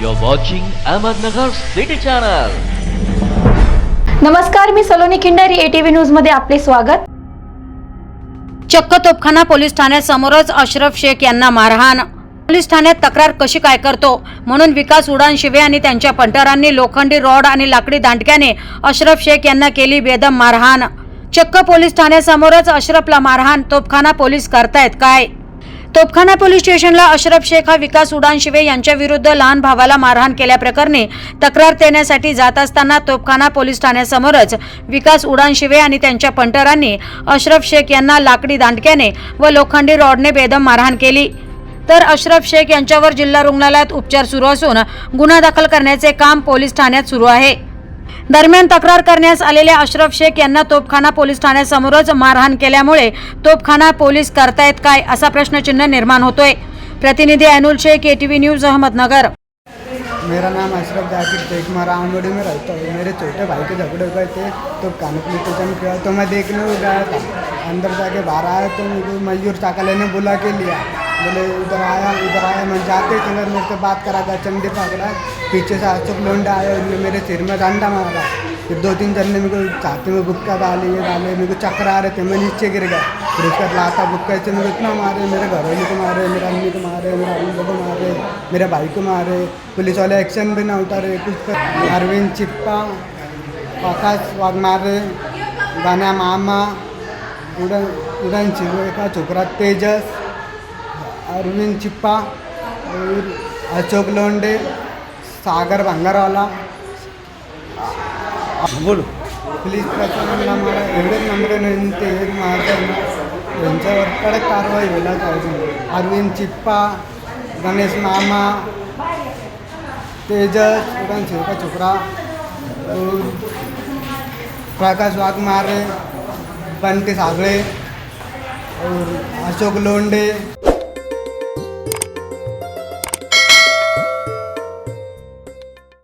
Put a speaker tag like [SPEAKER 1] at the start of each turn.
[SPEAKER 1] You're watching Ahmednagar City Channel.
[SPEAKER 2] नमस्कार मी Saloni Khindari ATV न्यूजमध्ये आपले स्वागत.
[SPEAKER 3] चक्क तोपखाना पोलीस ठाण्यासमोरच अशरफ शेख यांना मारहाण. पोलीस ठाण्यात तक्रार कशी काय करतो? म्हणून विकास उडान शिवे आणि त्यांच्या पंटरांनी लोखंडी रॉड आणि लाकडी दांडक्याने अशरफ शेख यांना केली बेदम मारहाण. चक्क पोलीस ठाण्यासमोरच अशरफला मारहाण तोपखाना पोलीस करतायत काय? तोपखाना पोलीस स्टेशनला अशरफ शेख हा विकास उडानशिवे यांच्या विरुद्ध लहान भावाला मारहाण केल्याप्रकरणी तक्रार देण्यासाठी जात असताना तोपखाना पोलीस ठाण्यासमोरच विकास उडान शिवे आणि त्यांच्या पंटरांनी अशरफ शेख यांना लाकडी दांडक्याने व लोखंडी रॉडने बेदम मारहाण केली. तर अशरफ शेख यांच्यावर जिल्हा रुग्णालयात उपचार सुरू असून गुन्हा दाखल करण्याचे काम पोलीस ठाण्यात सुरू आहे. दरम्यान तक्रार करण्यास आलेल्या अशरफ शेख यांना तोपखाना पोलीस ठाण्यासमोरच मारहाण केल्यामुळे तोपखाना पोलीस करतायत काय असा प्रश्नचिन्ह निर्माण होतोय. प्रतिनिधी अनुल शेख एटीव्ही न्यूज अहमदनगर.
[SPEAKER 4] मेरा नाम अशरफ जाकिर शेख मारा रामगढ़ी में रहता हूँ। मेरे छोटे भाई के झगड़े हुए थे तो कान कानपुर स्टेशन किया। तो मैं देखने गया था। अंदर जाके बाहर आया तो मुझे मयूर चाकले लेने बुला के लिया। बोले इधर आया इधर आया, मैं जाते समय मेरे से बात करा, गया चंडी पकड़ा पीछे से अशोक लोंडा आया उन्होंने मेरे सिर में डंडा मारा। फिर दो तीन जन ने मेरे को छाती में गुप्का डाले, ये डाले, मेरे को चक्कर आ रहे थे, मैं नीचे गिर गया। फिर उसका लाता गुप्का से मेरे को इतना मारे, मेरे घर वाले को मारे, मेरे अम्मी को मारे, मेरे अम्मी को मारे, मेरे भाई को मारे। पुलिस वाले एक्शन भी ना उतारे, कुछ कर, अरविंद चिप्पा, आकाश वाघमारे गाना मामा उड़न उड़न चिवे का छोकरा तेजस अरविंद चिप्पा अशोक लोंडे सागर भंगारवाला.
[SPEAKER 5] बोलू.
[SPEAKER 4] पोलीस प्रशासनाला मला एवढेच नम्र विनंती आहे महाराजांना यांच्यावर कडक कारवाई व्हायला पाहिजे. अरविंद चिप्पा गणेश मामा तेजस उड़न शिवका और प्रकाश वाघमारे बंटी सागळे और अशोक लोंडे